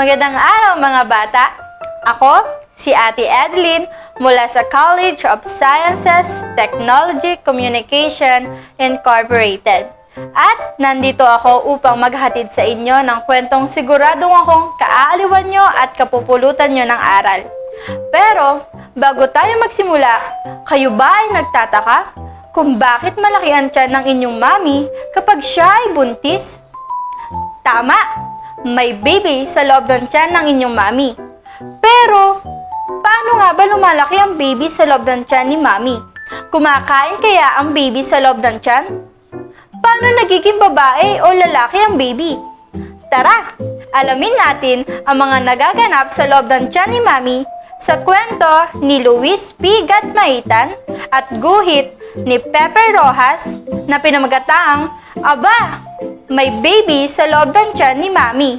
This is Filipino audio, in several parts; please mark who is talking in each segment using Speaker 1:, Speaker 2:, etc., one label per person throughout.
Speaker 1: Magandang araw mga bata! Ako, si Ate Adeline mula sa College of Sciences, Technology, Communication, Incorporated. At nandito ako upang maghatid sa inyo ng kwentong siguradong akong kaaaliwan nyo at kapupulutan nyo ng aral. Pero, bago tayo magsimula, kayo ba ay nagtataka kung bakit malaki ang tiyan ng inyong mami kapag siya ay buntis? Tama! May baby sa loob ng tiyan ng inyong mami. Pero, paano nga ba lumalaki ang baby sa loob ng tiyan ni mami? Kumakain kaya ang baby sa loob ng tiyan? Paano nagiging babae o lalaki ang baby? Tara, alamin natin ang mga nagaganap sa loob ng tiyan ni mami sa kwento ni Luis P. Gatmaitan at guhit ni Pepper Rojas na pinamagataang Aba, may baby sa loob ng tiyan ni Mami.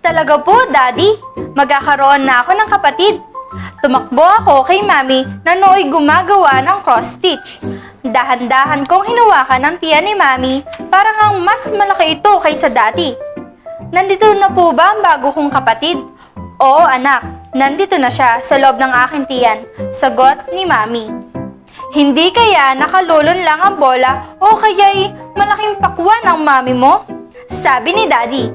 Speaker 1: Talaga po, Daddy. Magkakaroon na ako ng kapatid. Tumakbo ako kay Mami na nooy gumagawa ng cross-stitch. Dahan-dahan kong hinawakan ang tiyan ni Mami para ngang mas malaki ito kaysa dati. Nandito na po ba ang bago kong kapatid? Oo, anak. Nandito na siya sa loob ng aking tiyan. Sagot ni Mami. Hindi kaya nakalulon lang ang bola o kaya'y malaking pakwan ang mami mo? Sabi ni Daddy.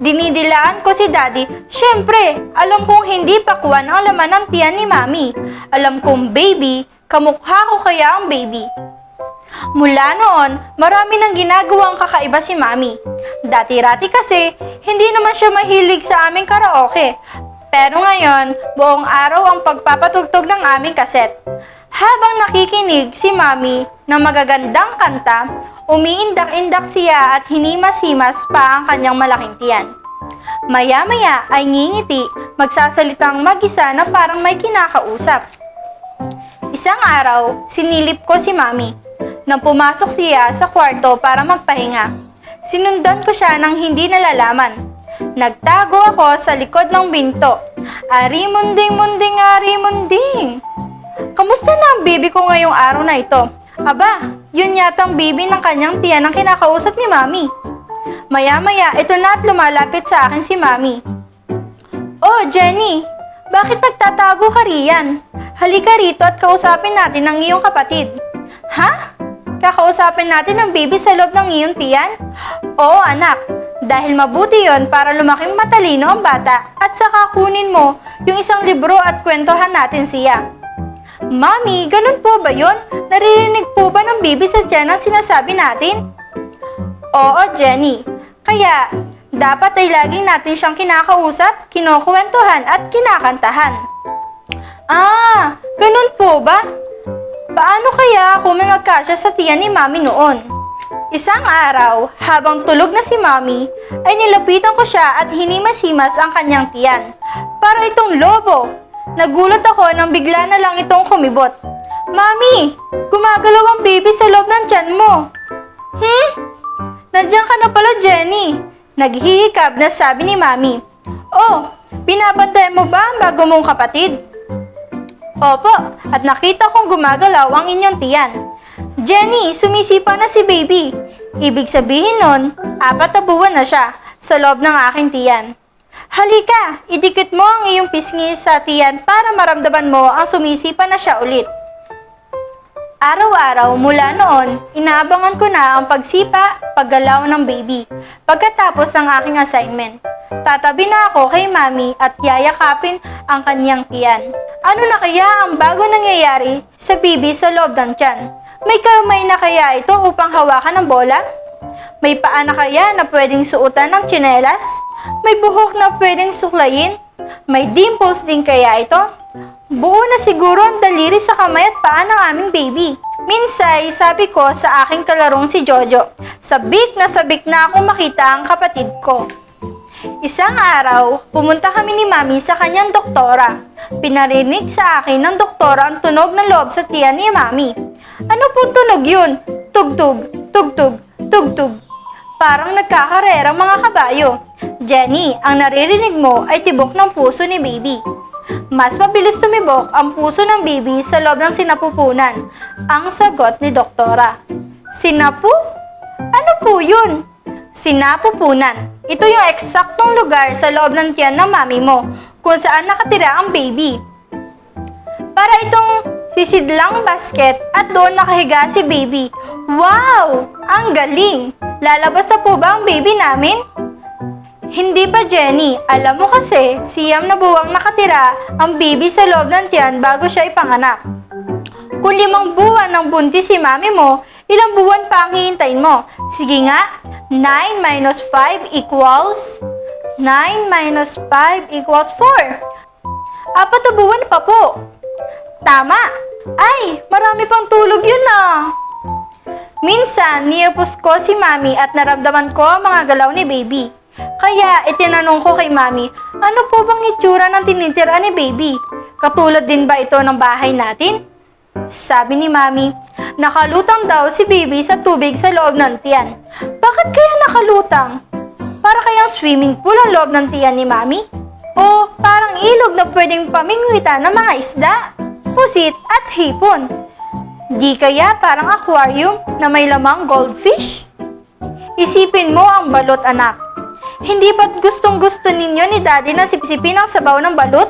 Speaker 1: Dinidilaan ko si Daddy, syempre, alam kong hindi pakwan ang laman ng tiyan ni Mami. Alam kong baby, kamukha ko kaya ang baby. Mula noon, marami nang ginagawang kakaiba si Mami. Dati-rati kasi, hindi naman siya mahilig sa aming karaoke. Pero ngayon, buong araw ang pagpapatugtog ng aming kaset. Habang nakikinig si Mami ng magagandang kanta, umiindak-indak siya at hinimas-himas pa ang kanyang malaking tiyan. Maya-maya ay ngingiti, magsasalitang mag-isa na parang may kinakausap. Isang araw, sinilip ko si Mami. Nang pumasok siya sa kwarto para magpahinga, sinundan ko siya ng hindi nalalaman. Nagtago ako sa likod ng binto. Ari munding munding ari munding. Kamusta baby ko ngayong araw na ito? Aba, yun yata ang baby ng kanyang tiyan ang kinakausap ni Mami. Maya-maya, ito na at lumalapit sa akin si Mami. Oh, Jenny, bakit nagtatago ka riyan? Halika rito at kausapin natin ang iyong kapatid. Ha? Kakausapin natin ang baby sa loob ng iyong tiyan? Oo, anak. Dahil mabuti yon para lumaking matalino ang bata at saka kunin mo yung isang libro at kwentuhan natin siya. Mami, ganun po ba yun? Naririnig po ba ng baby sa tiyan ang sinasabi natin? Oo, Jenny. Kaya, dapat ay laging natin siyang kinakausap, kinukwentuhan at kinakantahan. Ah, ganun po ba? Paano kaya ako may magkasya sa tiyan ni Mami noon? Isang araw, habang tulog na si Mami, ay nilapitan ko siya at hinimas-himas ang kanyang tiyan. Para itong lobo. Nagulat ako nang bigla na lang itong kumibot. Mami, gumagalaw ang baby sa loob ng tiyan mo. Hmm? Nandiyan ka na pala, Jenny. Naghihikab na sabi ni Mami. Oh, binabantayan mo ba ang bago mong kapatid? Opo, at nakita kong gumagalaw ang inyong tiyan. Jenny, sumisipa na si baby. Ibig sabihin nun, apat na buwan na siya sa loob ng aking tiyan. Halika, idikit mo ang iyong pisngi sa tiyan para maramdaman mo ang sumisipa na siya ulit. Araw-araw mula noon, inaabangan ko na ang pagsipa, paggalaw ng baby. Pagkatapos ng aking assignment, tatabi na ako kay mami at yayakapin ang kanyang tiyan. Ano na kaya ang bago nangyayari sa baby sa loob ng tiyan? May kamay na kaya ito upang hawakan ng bola? May paa na kaya na pwedeng suotan ng tsinelas? May buhok na pwedeng suklayin? May dimples din kaya ito? Buo na siguro ang daliri sa kamay at paa ng aming baby. Minsay, sabi ko sa aking kalarong si Jojo, sabik na sabik na ako makita ang kapatid ko. Isang araw, pumunta kami ni Mami sa kanyang doktora. Pinarinig sa akin ng doktora ang tunog ng loob sa tiyan ni Mami. Ano pong tunog yun? Tugtog, tugtog, tugtog. Parang nagkakarera mga kabayo. Jenny, ang naririnig mo ay tibok ng puso ni baby. Mas mabilis tumibok ang puso ng baby sa loob ng sinapupunan. Ang sagot ni doktora. Sinapu? Ano po yun? Sinapupunan. Ito yung eksaktong lugar sa loob ng tiyan ng mami mo kung saan nakatira ang baby. Para itong sisidlang basket at doon nakahiga si baby. Wow! Ang galing! Lalabas na po ba ang baby namin? Hindi pa, Jenny. Alam mo kasi, siyam na buwang nakatira ang baby sa loob ng tiyan bago siya ipanganak. Kung limang buwan ng buntis si mami mo, ilang buwan pa ang hihintayin mo? Sige nga, 9 minus 5 equals... 9 minus 5 equals 4. Apat na buwan pa po. Tama. Ay, marami pang tulog yun ah. Minsan, niyapos ko si mami at naramdaman ko ang mga galaw ni baby. Kaya, itinanong ko kay mami, ano po bang itsura ng tinitira ni baby? Katulad din ba ito ng bahay natin? Sabi ni mami, nakalutang daw si baby sa tubig sa loob ng tiyan. Bakit kaya nakalutang? Para kayang swimming pool ang loob ng tiyan ni mami? O parang ilog na pwedeng pamingwitan ng mga isda, pusit at hipon? Di kaya parang aquarium na may lamang goldfish? Isipin mo ang balot anak. Hindi ba't gustong gusto ninyo ni daddy na sipsipin ang sabaw ng balot?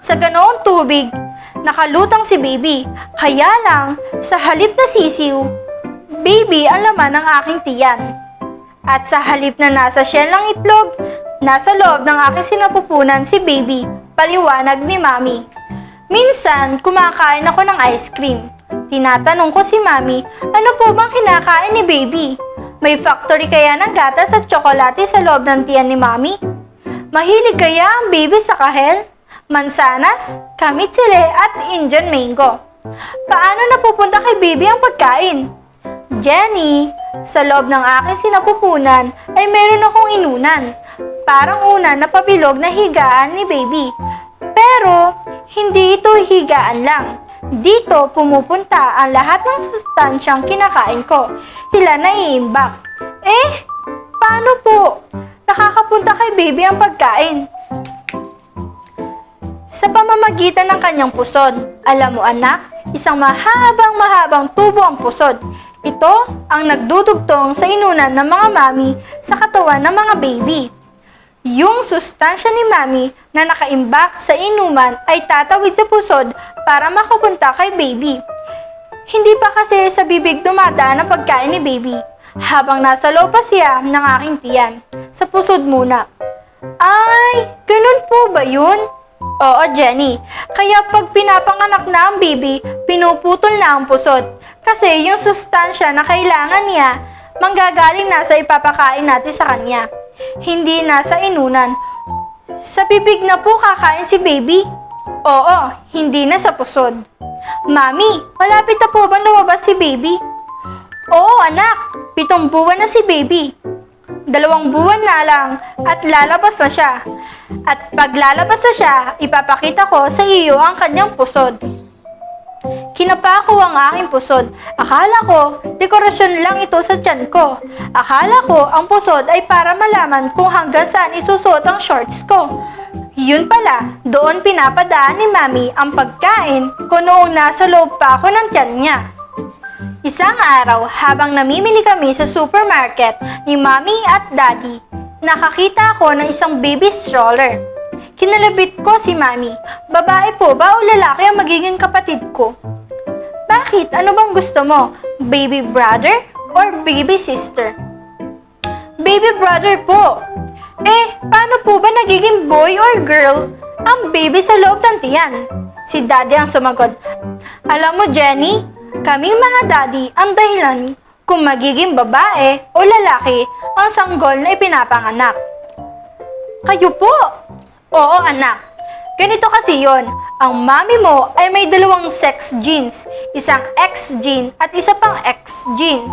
Speaker 1: Sa ganoong tubig, nakalutang si baby. Kaya lang, sa halip na sisiw, baby ang laman ng aking tiyan. At sa halip na nasa shell ng itlog, nasa loob ng aking sinapupunan si baby, paliwanag ni mami. Minsan, kumakain ako ng ice cream. Tinatanong ko si mami, ano po bang kinakain ni baby? May factory kaya ng gatas at tsokolate sa loob ng tiyan ni mami? Mahilig kaya ang baby sa kahel, mansanas, kamitsile at Indian mango? Paano napupunta kay baby ang pagkain? Jenny, sa loob ng aking sinapupunan ay meron akong inunan. Parang una na pabilog na higaan ni baby. Pero, hindi ito higaan lang. Dito pumupunta ang lahat ng sustansyang kinakain ko. Sila naiimbak. Eh, paano po? Nakakapunta kay baby ang pagkain. Sa pamamagitan ng kanyang pusod. Alam mo anak, isang mahabang mahabang tubo ang pusod. Ito ang nagdudugtong sa inunan ng mga mami sa katawan ng mga baby. Yung sustansya ni mami na nakaimbak sa inuman ay tatawid sa pusod para makapunta kay baby. Hindi pa kasi sa bibig dumadaan ang pagkain ni baby habang nasa loob siya ng aking tiyan. Sa pusod muna. Ay, ganun po ba yun? Oo, Jenny. Kaya pag pinapanganak na ang baby, pinuputol na ang pusod. Kasi yung sustansya na kailangan niya, manggagaling na sa ipapakain natin sa kanya. Hindi na sa inunan. Sa bibig na po kakain si baby? Oo, hindi na sa pusod. Mami, malapit na po ba lumabas si baby? Oo, anak. Pitong buwan na si baby. Dalawang buwan na lang at lalabas na siya. At pag lalabas na siya, ipapakita ko sa iyo ang kanyang pusod. Kinapa ko ang aking pusod. Akala ko, dekorasyon lang ito sa tiyan ko. Akala ko, ang pusod ay para malaman kung hanggang saan isusuot ang shorts ko. Yun pala, doon pinapadaan ni Mami ang pagkain ko noong nasa loob pa ako ng tiyan niya. Isang araw, habang namimili kami sa supermarket ni Mami at Daddy, nakakita ako ng isang baby stroller. Kinalabit ko si Mami. Babae po ba o lalaki ang magiging kapatid ko? Bakit? Ano bang gusto mo? Baby brother or baby sister? Baby brother po. Eh, paano po ba nagiging boy or girl ang baby sa loob ng tiyan? Si daddy ang sumagot. Alam mo, Jenny, kaming mga daddy ang dahilan kung magiging babae o lalaki ang sanggol na ipinapanganak. Kayo po? Oo, anak. Ganito kasi yon. Ang mami mo ay may dalawang sex genes. Isang X gene at isa pang X gene.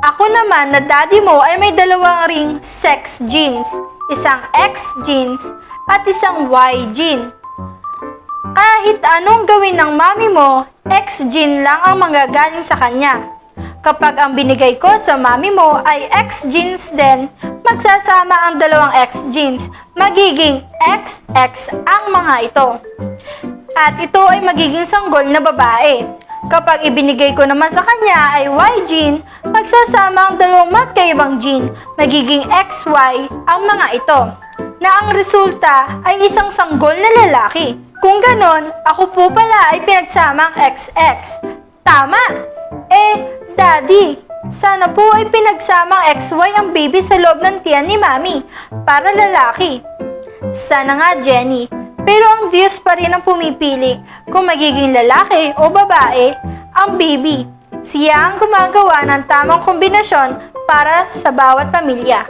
Speaker 1: Ako naman na daddy mo ay may dalawang ring sex genes. Isang X genes at isang Y gene. Kahit anong gawin ng mami mo, X gene lang ang manggagaling sa kanya. Kapag ang binigay ko sa mami mo ay X genes din, magsasama ang dalawang X genes. Magiging XX ang mga ito. At ito ay magiging sanggol na babae. Kapag ibinigay ko naman sa kanya ay Y gene, magsasama ang dalawang magkaibang gene, magiging XY ang mga ito. Na ang resulta ay isang sanggol na lalaki. Kung ganon, ako po pala ay pinagsamang XX. Tama! Eh, Daddy, sana po ay pinagsamang XY ang baby sa loob ng tiyan ni Mami para lalaki. Sana nga, Jenny. Pero ang Diyos pa rin ang pumipili kung magiging lalaki o babae ang baby. Siya ang gumagawa ng tamang kombinasyon para sa bawat pamilya.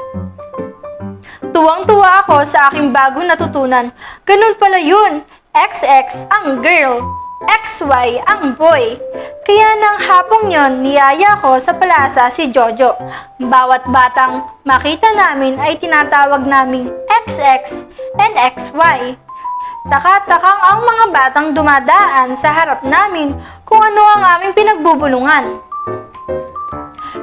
Speaker 1: Tuwang-tuwa ako sa aking bagong natutunan. Ganun pala yun. XX ang girl. XY ang boy. Kaya nang hapong yon, niyaya ko sa palasa si Jojo. Bawat batang makita namin ay tinatawag naming XX and XY. Taka-takang ang mga batang dumadaan sa harap namin kung ano ang aming pinagbubulungan.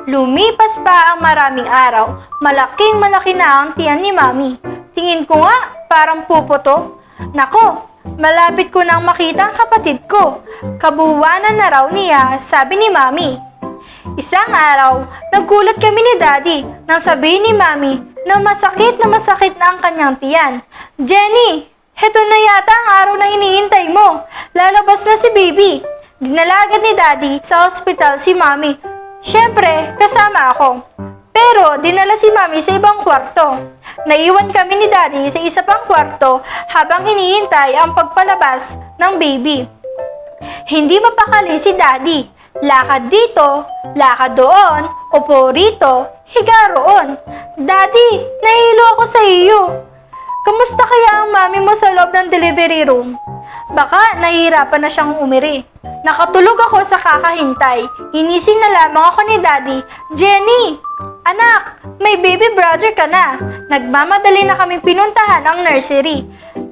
Speaker 1: Lumipas pa ang maraming araw, malaking malaki na ang tiyan ni Mami. Tingin ko nga, parang puputo. Nako, malapit ko nang makita ang kapatid ko. Kabuwanan na raw niya, sabi ni Mami. Isang araw, nagulat kami ni Daddy nang sabihin ni Mami na masakit na masakit na ang kanyang tiyan. Jenny, heto na yata ang araw na hinihintay mo. Lalabas na si Baby. Dinalagan ni Daddy sa ospital si Mami. Siyempre, kasama ako. Pero dinala si Mami sa ibang kwarto. Naiwan kami ni Daddy sa isa pang kwarto habang hinihintay ang pagpalabas ng baby. Hindi mapakali si Daddy. Lakad dito, lakad doon, upo rito, higa roon. Daddy, nahilo ako sa iyo. Kamusta kaya ang mami mo sa loob ng delivery room? Baka nahihirapan na siyang umiri. Nakatulog ako sa kakahintay. Inising na lamang ako ni Daddy. Jenny! Anak, may baby brother ka na. Nagmamadali na kami pinuntahan ang nursery.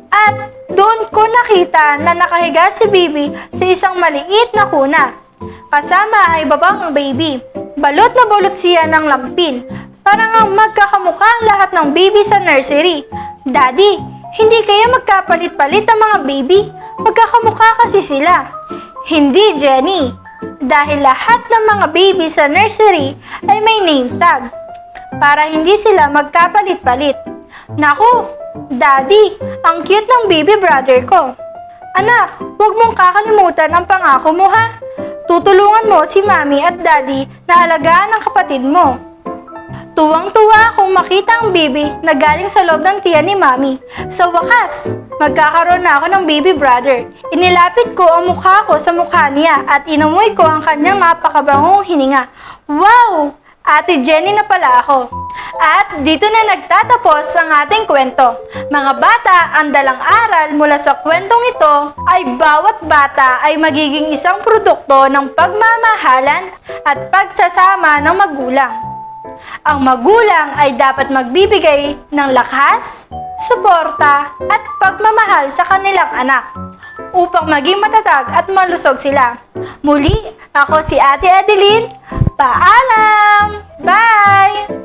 Speaker 1: At doon ko nakita na nakahiga si baby sa isang maliit na kuna. Kasama ay babang baby. Balot na balot siya ng lampin. Parang ang magkakamukha ang lahat ng baby sa nursery. Daddy, hindi kaya magkapalit-palit ang mga baby? Magkakamukha kasi sila. Hindi, Jenny. Dahil lahat ng mga baby sa nursery ay may name tag. Para hindi sila magkapalit-palit. Naku, Daddy, ang cute ng baby brother ko. Anak, huwag mong kakalimutan ang pangako mo ha. Tutulungan mo si Mami at Daddy na alagaan ang kapatid mo. Tuwang-tuwa akong makita ang baby na galing sa loob ng tiyan ni Mami. Sa wakas, magkakaroon na ako ng baby brother. Inilapit ko ang mukha ko sa mukha niya at inamoy ko ang kanyang napakabangong hininga. Wow! Ate Jenny na pala ako. At dito na nagtatapos ang ating kwento. Mga bata, ang dalang aral mula sa kwentong ito ay bawat bata ay magiging isang produkto ng pagmamahalan at pagsasama ng magulang. Ang magulang ay dapat magbibigay ng lakas, suporta at pagmamahal sa kanilang anak upang maging matatag at malusog sila. Muli, ako si Ate Adeline. Paalam! Bye!